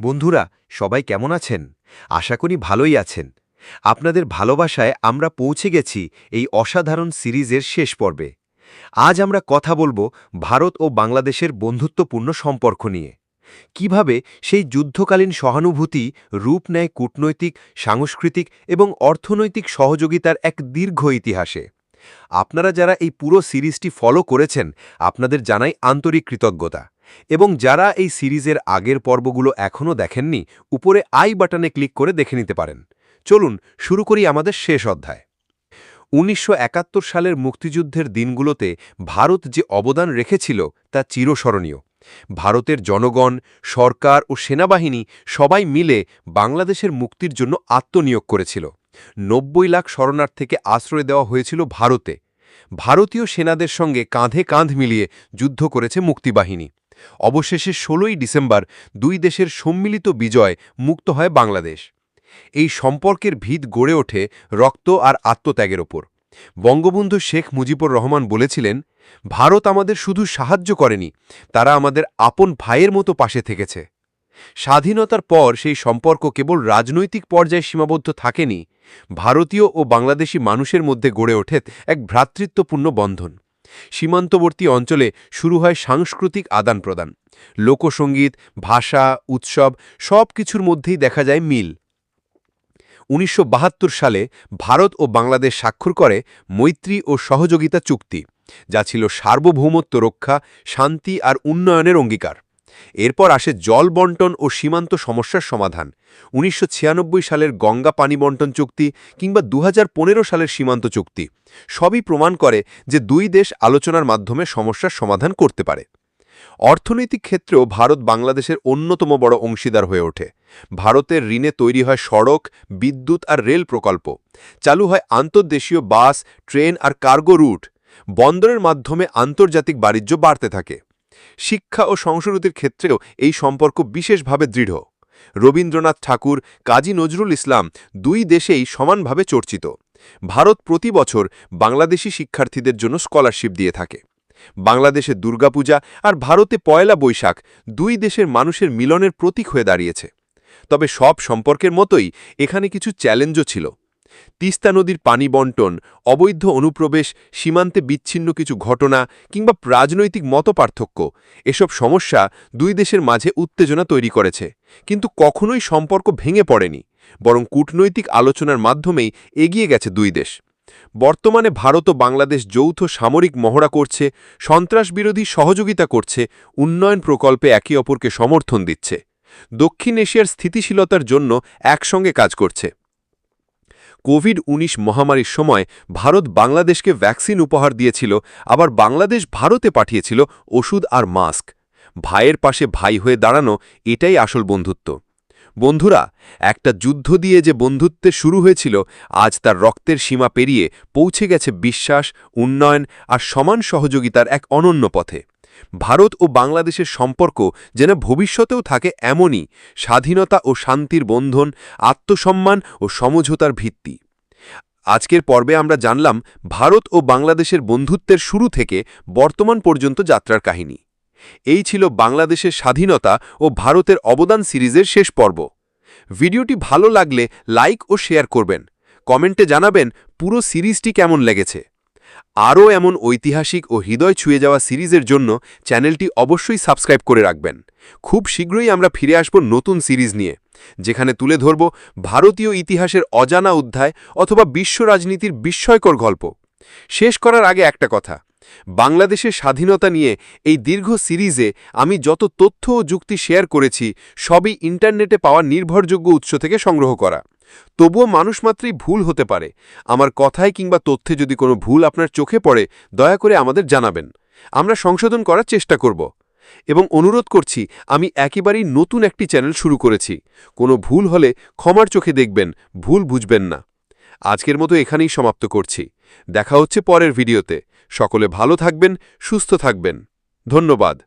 বন্ধুরা, সবাই কেমন আছেন? আশা করি ভালোই আছেন। আপনাদের ভালোবাসায় আমরা পৌঁছে গেছি এই অসাধারণ সিরিজের শেষ পর্বে। আজ আমরা কথা বলব ভারত ও বাংলাদেশের বন্ধুত্বপূর্ণ সম্পর্ক নিয়ে। কীভাবে সেই যুদ্ধকালীন সহানুভূতি, রূপ নেয় কূটনৈতিক, সাংস্কৃতিক এবং অর্থনৈতিক সহযোগিতার এক দীর্ঘ ইতিহাসে। আপনারা যারা এই পুরো সিরিজটি ফলো করেছেন, আপনাদের জানাই আন্তরিক কৃতজ্ঞতা। এবং যারা এই সিরিজের আগের পর্বগুলো এখনও দেখেননি, উপরে আই বাটনে ক্লিক করে দেখে নিতে পারেন। চলুন, শুরু করি আমাদের শেষ অধ্যায়। উনিশশো একাত্তর সালের মুক্তিযুদ্ধের দিনগুলোতে ভারত যে অবদান রেখেছিল, তা চিরস্মরণীয়। ভারতের জনগণ, সরকার ও সেনাবাহিনী সবাই মিলে বাংলাদেশের মুক্তির জন্য আত্মনিয়োগ করেছিল। নব্বই লাখ শরণার্থীকে আশ্রয় দেওয়া হয়েছিল ভারতে। ভারতীয় সেনাদের সঙ্গে কাঁধে কাঁধ মিলিয়ে যুদ্ধ করেছে মুক্তিবাহিনী। অবশেষে ষোলোই ডিসেম্বর দুই দেশের সম্মিলিত বিজয় মুক্ত হয় বাংলাদেশ। এই সম্পর্কের ভিত গড়ে ওঠে রক্ত আর আত্মত্যাগের ওপর। বঙ্গবন্ধু শেখ মুজিবুর রহমান বলেছিলেন, ভারত আমাদের শুধু সাহায্য করেনি, তারা আমাদের আপন ভাইয়ের মতো পাশে থেকেছে। স্বাধীনতার পর সেই সম্পর্ক কেবল রাজনৈতিক পর্যায়ে সীমাবদ্ধ থাকেনি, ভারতীয় ও বাংলাদেশি মানুষের মধ্যে গড়ে ওঠে এক ভ্রাতৃত্বপূর্ণ বন্ধন। সীমান্তবর্তী অঞ্চলে শুরু হয় সাংস্কৃতিক আদান প্রদান লোকসঙ্গীত ভাষা, উৎসব সব কিছুর মধ্যেই দেখা যায় মিল। উনিশশো বাহাত্তর সালে ভারত ও বাংলাদেশ স্বাক্ষর করে মৈত্রী ও সহযোগিতা চুক্তি, যা ছিল সার্বভৌমত্ব রক্ষা, শান্তি আর উন্নয়নের অঙ্গীকার। এরপর আসে জল বন্টন ও সীমান্ত সমস্যার সমাধান। উনিশশো ছিয়ানব্বই সালের গঙ্গা পানি বন্টন চুক্তি কিংবা দু হাজার পনেরো সালের সীমান্ত চুক্তি সবই প্রমাণ করে যে দুই দেশ আলোচনার মাধ্যমে সমস্যার সমাধান করতে পারে। অর্থনৈতিক ক্ষেত্রেও ভারত বাংলাদেশের অন্যতম বড় অংশীদার হয়ে ওঠে। ভারতের ঋণে তৈরি হয় সড়ক, বিদ্যুৎ আর রেল প্রকল্প। চালু হয় আন্তর্দেশীয় বাস, ট্রেন আর কার্গো রুট। বন্দরের মাধ্যমে আন্তর্জাতিক বাণিজ্য বাড়তে থাকে। শিক্ষা ও সংস্কৃতির ক্ষেত্রেও এই সম্পর্ক বিশেষভাবে দৃঢ়। রবীন্দ্রনাথ ঠাকুর, কাজী নজরুল ইসলাম দুই দেশেই সমানভাবে চর্চিত। ভারত প্রতি বছর বাংলাদেশি শিক্ষার্থীদের জন্য স্কলারশিপ দিয়ে থাকে। বাংলাদেশে দুর্গাপূজা আর ভারতে পয়লা বৈশাখ দুই দেশের মানুষের মিলনের প্রতীক হয়ে দাঁড়িয়েছে। তবে সব সম্পর্কের মতোই এখানে কিছু চ্যালেঞ্জও ছিল। তিস্তা নদীর পানি বন্টন, অবৈধ অনুপ্রবেশ, সীমান্তে বিচ্ছিন্ন কিছু ঘটনা কিংবা রাজনৈতিক মতপার্থক্য, এসব সমস্যা দুই দেশের মাঝে উত্তেজনা তৈরি করেছে। কিন্তু কখনোই সম্পর্ক ভেঙে পড়েনি, বরং কূটনৈতিক আলোচনার মাধ্যমেই এগিয়ে গেছে দুই দেশ। বর্তমানে ভারত ও বাংলাদেশ যৌথ সামরিক মহড়া করছে, সন্ত্রাসবিরোধী সহযোগিতা করছে, উন্নয়ন প্রকল্পে একে অপরকে সমর্থন দিচ্ছে। দক্ষিণ এশিয়ার স্থিতিশীলতার জন্য একসঙ্গে কাজ করছে। কোভিড ১৯ মহামারীর সময় ভারত বাংলাদেশকে ভ্যাকসিন উপহার দিয়েছিল, আবার বাংলাদেশ ভারতে পাঠিয়েছিল ওষুধ আর মাস্ক। ভাইয়ের পাশে ভাই হয়ে দাঁড়ানো এটাই আসল বন্ধুত্ব। বন্ধুরা, একটা যুদ্ধ দিয়ে যে বন্ধুত্বে শুরু হয়েছিল, আজ তার রক্তের সীমা পেরিয়ে পৌঁছে গেছে বিশ্বাস, উন্নয়ন আর সমান সহযোগিতার এক অনন্য পথে। ভারত ও বাংলাদেশের সম্পর্ক যেন ভবিষ্যতেও থাকে এমনই স্বাধীনতা ও শান্তির বন্ধন, আত্মসম্মান ও সমঝোতার ভিত্তি। আজকের পর্বে আমরা জানলাম ভারত ও বাংলাদেশের বন্ধুত্বের শুরু থেকে বর্তমান পর্যন্ত যাত্রার কাহিনী। এই ছিল বাংলাদেশের স্বাধীনতা ও ভারতের অবদান সিরিজের শেষ পর্ব। ভিডিওটি ভালো লাগলে লাইক ও শেয়ার করবেন। কমেন্টে জানাবেন পুরো সিরিজটি কেমন লেগেছে। আরও এমন ঐতিহাসিক ও হৃদয় ছুঁয়ে যাওয়া সিরিজের জন্য চ্যানেলটি অবশ্যই সাবস্ক্রাইব করে রাখবেন। খুব শীঘ্রই আমরা ফিরে আসব নতুন সিরিজ নিয়ে, যেখানে তুলে ধরব ভারতীয় ইতিহাসের অজানা অধ্যায় অথবা বিশ্ব রাজনীতির বিস্ময়কর গল্প। শেষ করার আগে একটা কথা, বাংলাদেশের স্বাধীনতা নিয়ে এই দীর্ঘ সিরিজে আমি যত তথ্য ও যুক্তি শেয়ার করেছি, সবই ইন্টারনেটে পাওয়া নির্ভরযোগ্য উৎস থেকে সংগ্রহ করা। তবুও মানুষ মাত্রই ভুল হতে পারে। আমার কথায় কিংবা তথ্যে যদি কোনো ভুল আপনার চোখে পড়ে, দয়া করে আমাদের জানাবেন। আমরা সংশোধন করার চেষ্টা করব। এবং অনুরোধ করছি, আমি একেবারেই নতুন একটি চ্যানেল শুরু করেছি। কোনো ভুল হলে ক্ষমার চোখে দেখবেন, ভুল বুঝবেন না। আজকের মতো এখানেই সমাপ্ত করছি। দেখা হচ্ছে পরের ভিডিওতে। সকলে ভালো থাকবেন, সুস্থ থাকবেন। ধন্যবাদ।